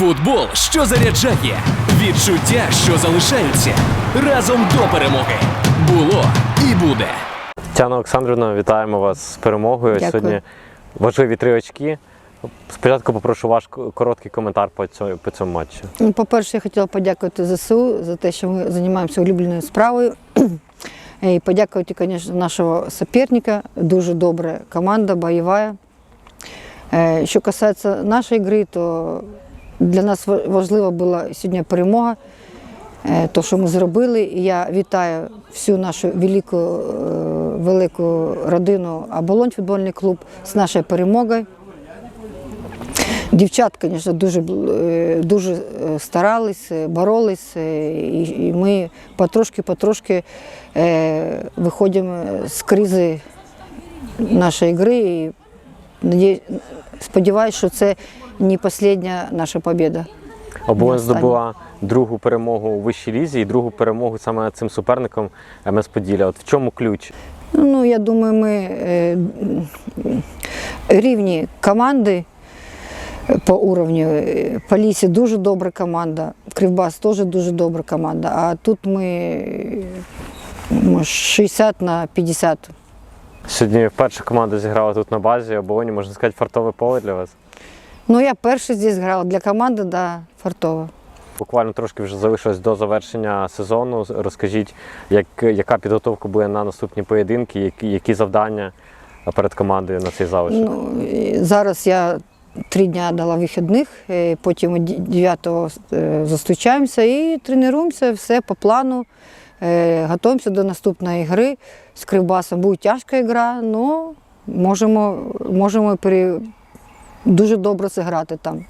Футбол, що заряджає, відчуття, що залишаються разом до перемоги. Було і буде. Тетяна Олександрівна, вітаємо вас з перемогою. Дякую. Сьогодні важливі три очки. Спочатку попрошу ваш короткий коментар по цьому, по цьому матчу. Ну, По-перше, я хотіла подякувати ЗСУ за те, що ми займаємося улюбленою справою. І подякувати, звісно, нашого суперника. Дуже добра команда, бойова. Е, Що касається нашої гри, то для нас важлива була сьогодні перемога. Е, То, що ми зробили, і я вітаю всю нашу велику, е, велику родину Оболонь футбольний клуб з нашою перемогою. Дівчат, звісно, дуже, е, дуже е, старались, боролись, і, ми потрошки-потрошки виходимо з кризи нашої гри. І сподіваюся, що це не остання наша побіда. Останнє. здобула другу перемогу у вищій лізі і другу перемогу саме цим суперником МС Поділля. От в чому ключ? Ну, я думаю, ми е, рівні команди по уровню. Е, По лісі дуже добра команда, Кривбас теж дуже добра команда. А тут ми е, може, 60 на 50. Сьогодні вперше команда зіграла тут на базі. Оболоні, можна сказати, фартове поле для вас. Ну, я перший здесь грала для команди, да, фартово. Буквально трошки вже залишилось до завершення сезону. Розкажіть, як, яка підготовка буде на наступні поєдинки, які, які завдання перед командою на цей залишок? Ну, і зараз я три дня дала вихідних, е, потім 9-го е, зустрічаємося і тренуємося, все по плану. Е, Готуємося до наступної гри. З Кривбасом буде тяжка гра, але можемо, можемо пере... дуже добре зіграти там.